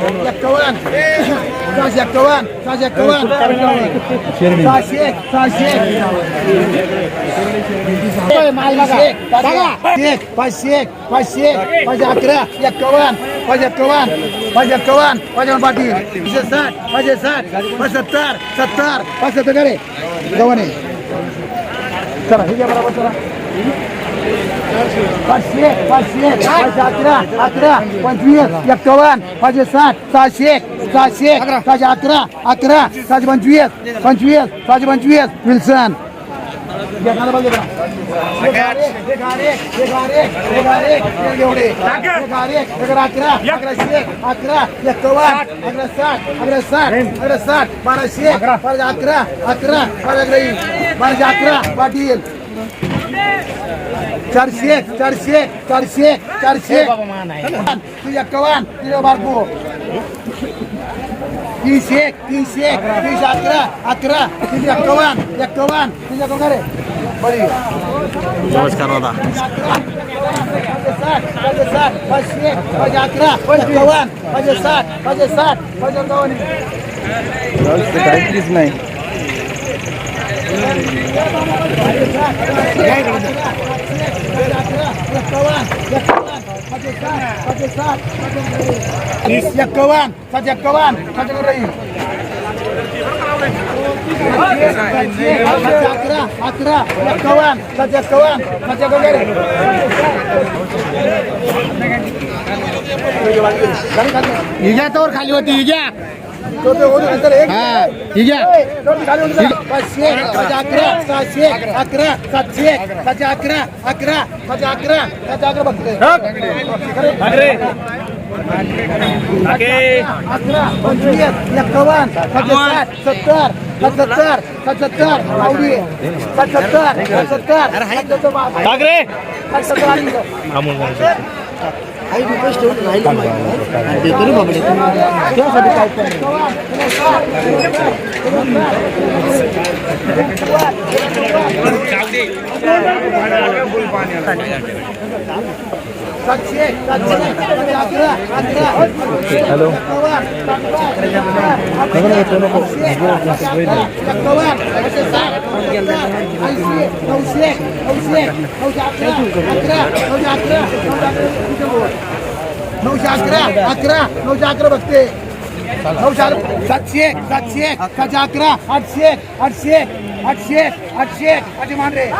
एक्कावन्न सहाशे एक्कावन्न सहाशे एक्कावन्न सहाशे एक सहाशे एक पाचशे एक पाचशे एक पाचशे पाचशे अकरा एक्कावन्न पाचशे एक्कावन्न पाचशे एक्कावन्न पाचशे पाटील पाचशे साठ पाचशे साठ पाच सत्तर सत्तर पाच सत्तर चला हे घ्या बरोबर चला पाचशे पाचशे पाचशे अकरा अकरा पंचवीस एक्कावन्न पाचशे साठ सहाशे सहाशे सहाशे अकरा अकरा सहाशे पंचवीस पंचवीस सहाशे पंचवीस विल्सन. अकराशे अकरा एक्कावन्न अकरा साठ अकरा साठ अकरा साठ बाराशे बाराशे अकरा अकरा बारा बाराशे अकरा पाटील चारशे चारशे चारशे चारशे तुझ्या कवान तुझ्या बारको तीनशे तीनशे तीनशे अकरा अकरा तुझे कवान एक्कावन्न तुझ्या रे नमस्कार दादा साठ काहीच नाही एक्कावन्न सात सज रही अकरा अकरा एक्कावन्न सात एक्कावन्न सात हिजा तोवर खाली होती हिजा पाचशे पाचशे अकरा सहाशे अकरा सातशे सातशे अकरा अकरा सातशे अकरा सातशे अकरा बघते अकरा पंचवीस एक्कावन्न सत्तर सत्तर सात सत्तर आवडी सात सत्तर. सात सत्तर ठाकरे. आई रुपये ठेवून राहिलं देतो रे बाबडे त्यासाठी काय अकरा हॅलो नऊशे नऊशे नऊशे अकरा अकरा नऊशे अकरा नऊशे अकरा अकरा नऊशे अकरा बघते नऊशे अकरा सातशे सातशे सातशे अकरा आठशे आठशे आठशे आठशे आठशे मांडरे